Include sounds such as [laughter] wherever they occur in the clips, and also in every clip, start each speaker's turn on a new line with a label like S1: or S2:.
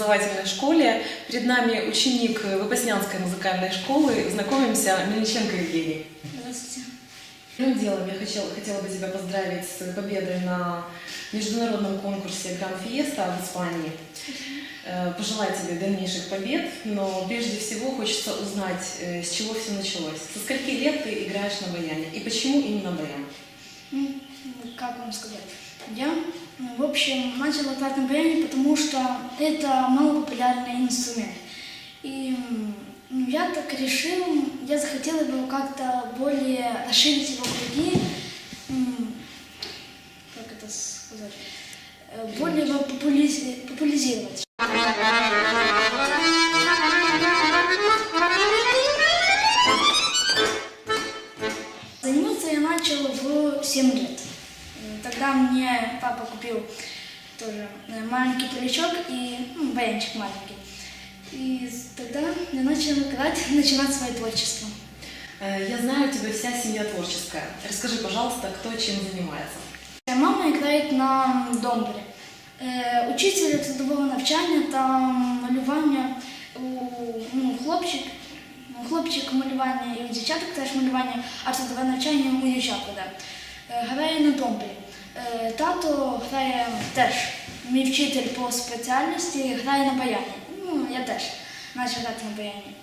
S1: Ридовской общеобразовательной школе. Перед нами ученик Выпаснянской музыкальной школы. Знакомимся, Мельниченко Евгений.
S2: Здравствуйте.
S1: Первым делом я хотела, хотела бы тебя поздравить с победой на международном конкурсе Гран Фиеста в Испании. Э, Пожелать тебе дальнейших побед, но прежде всего хочется узнать, э, с чего все началось. Со скольки лет ты играешь на баяне и почему именно баян?
S2: Ну, как вам сказать? Я, в общем, начала играть на баяне, потому что это малопопулярный инструмент. И я так решил, я захотела бы как-то более расширить его круги, как это сказать, э, более его популяризировать. и ну, баянчик маленький. И с- тогда я начал играть, [laughs] начинать свое творчество.
S1: Э, Я знаю, у тебя вся семья творческая. Расскажи, пожалуйста, кто чем занимается?
S2: Моя Мама играє на домбрі. Е, Учитель трудового навчання та малювання у ну, хлопчик, ну, хлопчик малювання і у дівчаток теж малювання, а трудове навчання у дівчат веде. Е, Грає на домбрі. Е, Тато грає теж. Мій вчитель по спеціальності грає на баяні. Ну, я теж почав грати на баяні.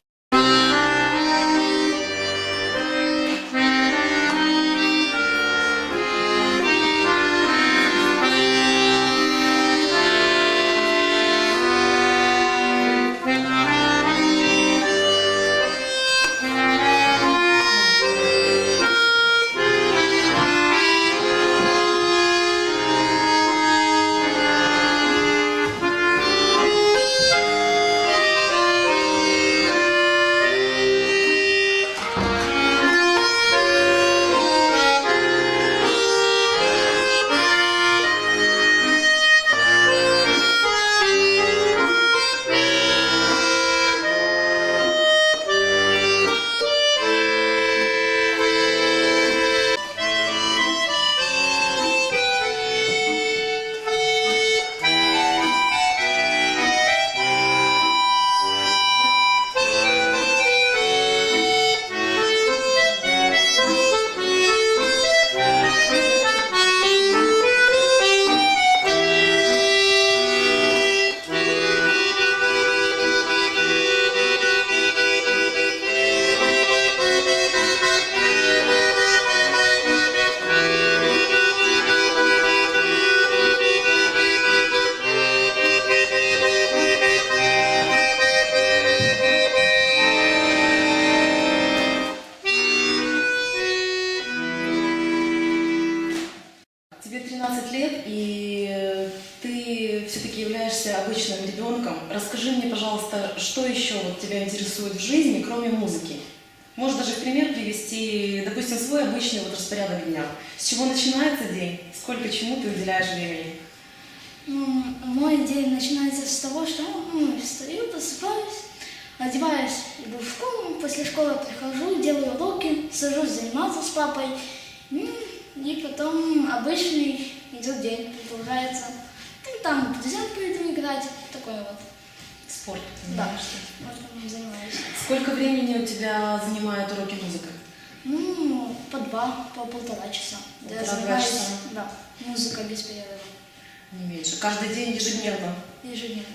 S1: Пожалуйста, что еще вот тебя интересует в жизни, кроме музыки? Можешь даже пример привести, допустим, свой обычный вот распорядок дня. С чего начинается день? Сколько чему ты уделяешь времени?
S2: Ну, мой день начинается с того, что ну, встаю, просыпаюсь, одеваюсь, иду в школу, после школы прихожу, делаю уроки, сажусь заниматься с папой, и потом обычный идет день, продолжается. Ну, там к друзьям пойду играть, такое вот.
S1: Спорт.
S2: Да,
S1: занимаешься?
S2: вот занимаюсь.
S1: Сколько времени у тебя занимают уроки музыки?
S2: Ну, по два, по полтора часа. Да, я
S1: Полтора-два
S2: занимаюсь,
S1: часа.
S2: да, музыка без перерыва,
S1: Не меньше. Каждый день ежедневно.
S2: ежедневно.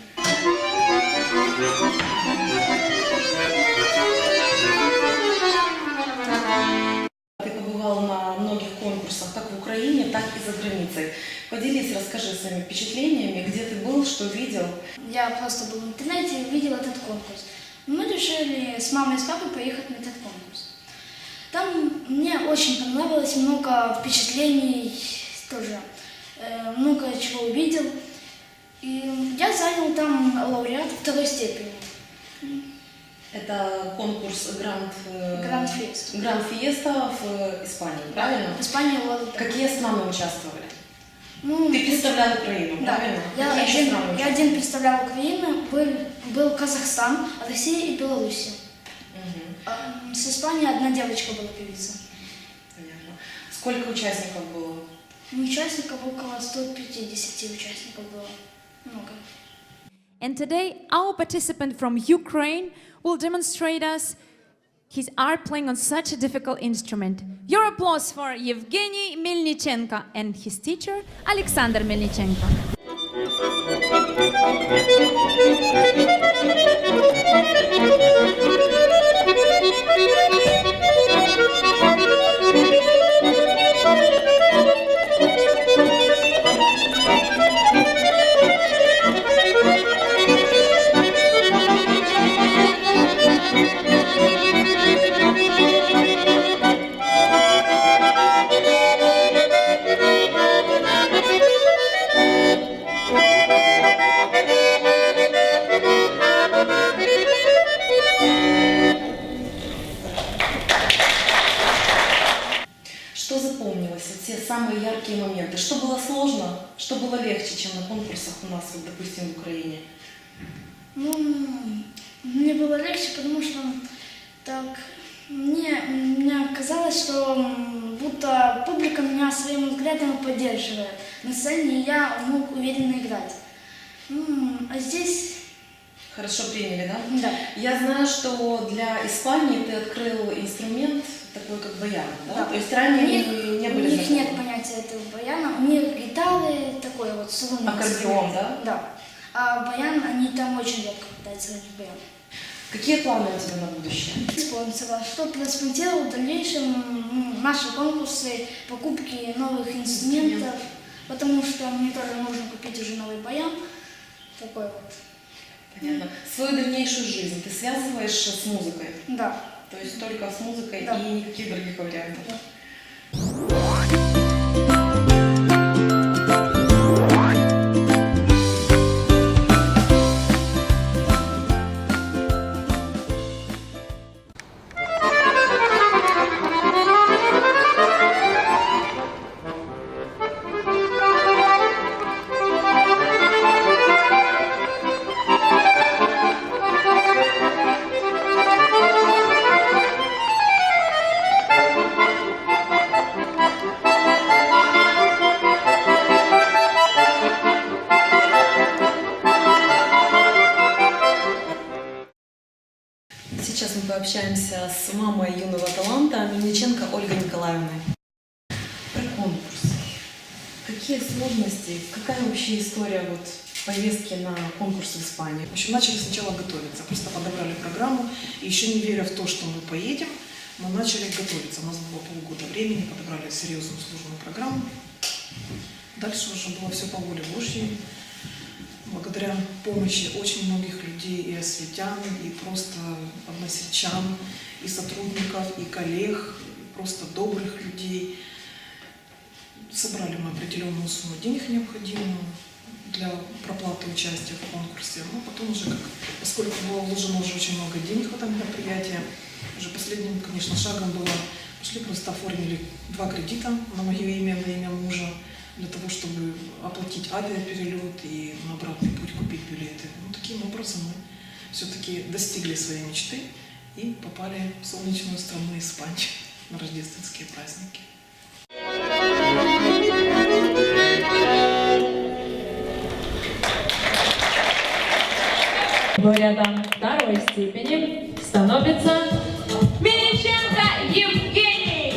S1: Ты побывал на многих конкурсах, как в Украине, так и за границей. Поделись, расскажи своими впечатлениями, где ты был, что видел.
S2: Я просто был в интернете и увидел этот конкурс. Мы решили с мамой и с папой поехать на этот конкурс. Там мне очень понравилось, много впечатлений тоже, э, много чего увидел. И я занял там лауреат второй степени.
S1: Это конкурс Гранд, э,
S2: Гранд
S1: Фиеста в Испании, правильно?
S2: В Испании лауреат.
S1: Какие страны участвовали?
S2: Ну,
S1: Ты представлял Украину,
S2: Да,
S1: правильно?
S2: я один, я один представлял Украину, был, был Казахстан, Россия и Белоруссия. А, С Испании одна девочка была певица.
S1: понятно. Сколько участников было?
S2: Ну, Участников около 150. 10 участников было. Много.
S3: And today, our participant from Ukraine will demonstrate us his art playing on such a difficult instrument. Your applause for Evgeny Melnichenko and his teacher, Alexander Melnichenko.
S1: Что было легче, чем на конкурсах у нас, вот, допустим, в Украине?
S2: Ну, мне было легче, потому что так мне, мне казалось, что будто публика меня своим взглядом поддерживает на сцене, и я мог уверенно играть. М, А здесь,
S1: Хорошо приняли, да?
S2: да,
S1: Я знаю, что для Испании ты открыл инструмент такой, как баян, да?
S2: Да.
S1: То есть ранее
S2: У них-
S1: не
S2: у
S1: были
S2: них нет понятия этого баяна, у них гитары такой вот струнный
S1: Аккордеон, да?
S2: Да. А баян, они там очень редко пытаются играть баян.
S1: Какие планы у тебя на будущее?
S2: спонсора, что транспортировал в дальнейшем наши конкурсы, покупки новых инструментов, потому что мне тоже нужно купить уже новый баян. Такой вот.
S1: Понятно. Свою дальнейшую жизнь ты связываешь с музыкой?
S2: Да.
S1: То есть только с музыкой
S2: Да.
S1: и никаких других вариантов?
S2: Да.
S1: Поездки на конкурс в Испании?
S4: В общем, начали сначала готовиться, просто подобрали программу, и еще не веря в то, что мы поедем, мы начали готовиться. У нас было полгода времени, подобрали серьезную сложную программу. Дальше уже было все по воле Божьей. Благодаря помощи очень многих людей и осветян, и просто односельчан, и сотрудников, и коллег, и просто добрых людей. Собрали мы определенную сумму денег необходимую для проплаты участия в конкурсе. Ну, потом уже, как, поскольку было вложено уже очень много денег в это мероприятие, уже последним, конечно, шагом было, пошли просто оформили два кредита на мое имя, на имя мужа, для того, чтобы оплатить авиаперелет и на обратный путь купить билеты. Ну, таким образом мы все-таки достигли своей мечты и попали в солнечную страну Испанию на рождественские праздники.
S5: Лауреатом второй степени становится Мельниченко Евгений.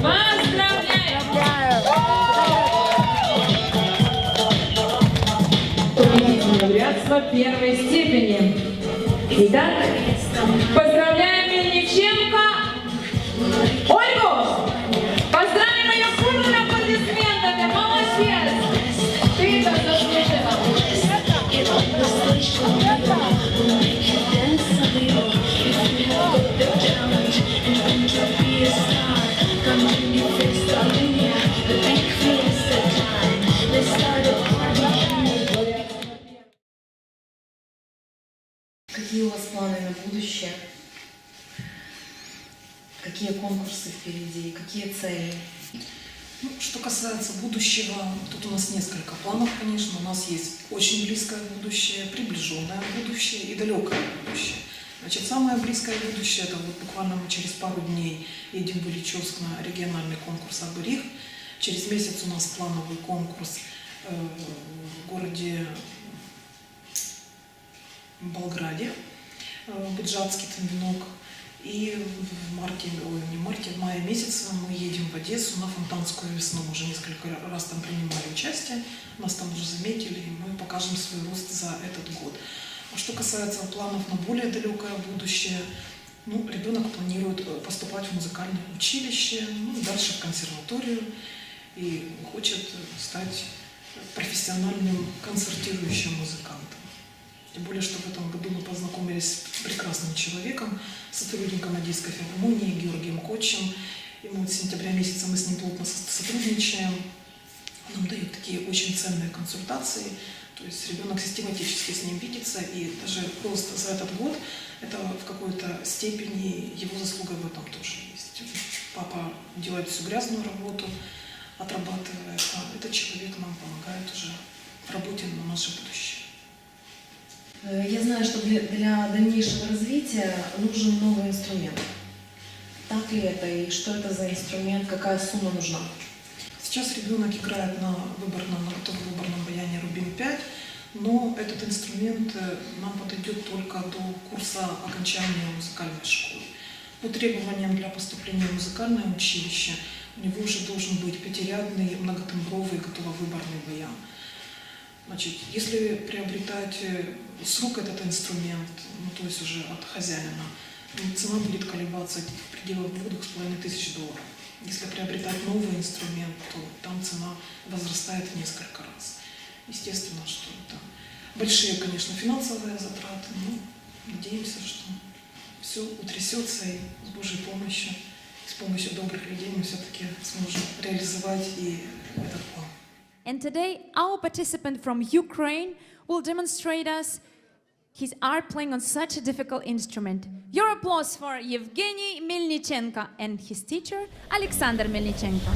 S5: Поздравляем! Победитель лауреатства первой степени. Итак, поздравляем Мельниченко
S1: Какие у вас планы на будущее? Какие конкурсы впереди? Какие цели?
S4: Ну, что касается будущего, тут у нас несколько планов, конечно. У нас есть очень близкое будущее, приближенное будущее и далекое будущее. Значит, самое близкое будущее, это вот буквально мы через пару дней едем в Ильичевск на региональный конкурс «Аберих». Через месяц у нас плановый конкурс э, в городе Болграде, э, Быджатский Тамбинок. И в марте, ой, не марте, в мае месяце мы едем в Одессу на Фонтанскую весну. Уже несколько раз там принимали участие, нас там уже заметили, и мы покажем свой рост за этот год. А что касается планов на более далекое будущее, ну, ребенок планирует э, поступать в музыкальное училище, ну, дальше в консерваторию, и хочет стать профессиональным концертирующим музыкантом. Тем более, что в этом году мы познакомились с прекрасным человеком, сотрудником Одесской филармонии Георгием Кочем. Мы вот с сентября месяца мы с ним плотно со- сотрудничаем. Нам дает такие очень ценные консультации. То есть ребенок систематически с ним видится, и даже просто за этот год это в какой-то степени его заслуга в этом тоже есть. Папа делает всю грязную работу, отрабатывает, а этот человек нам помогает уже в работе на наше будущее.
S1: Э, Я знаю, что для, для дальнейшего развития нужен новый инструмент. Так ли это и что это за инструмент, какая сумма нужна?
S4: Сейчас ребенок играет на выборном, на готовом выборном баяне Рубин 5, но этот инструмент э, нам подойдет только до курса окончания музыкальной школы. По требованиям для поступления в музыкальное училище у него уже должен быть пятирядный многотембровый готововыборный баян. Значит, если приобретать э, с рук этот инструмент, ну то есть уже от хозяина, ну, цена будет колебаться в пределах двух с половиной тысяч долларов. Если приобретать новый инструмент, то там цена возрастает в несколько раз. Естественно, что это большие, конечно, финансовые затраты, но надеемся, что все утрясется и с Божьей помощью, с помощью добрых людей мы все-таки сможем реализовать и этот план.
S3: And today, our participant from Ukraine will demonstrate us his art playing on such a difficult instrument. Your applause for Evgeny Melnichenko and his teacher, Alexander Melnichenko.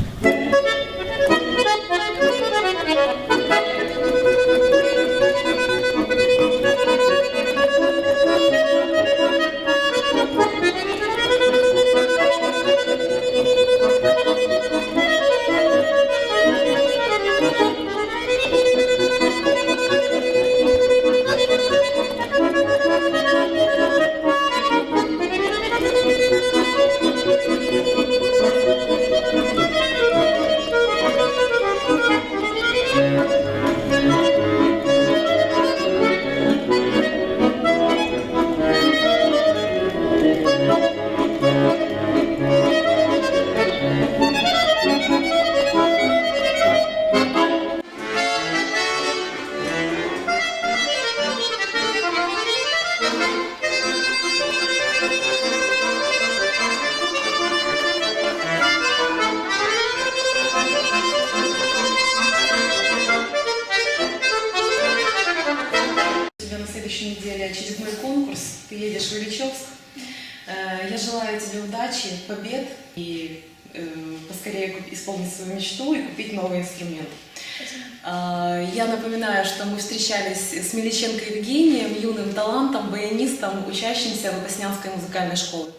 S1: Побед и э, поскорее исполнить свою мечту и купить новый инструмент. А, Я напоминаю, что мы встречались с Меличенко Евгением, юным талантом, баянистом, учащимся Выпаснянской музыкальной школы.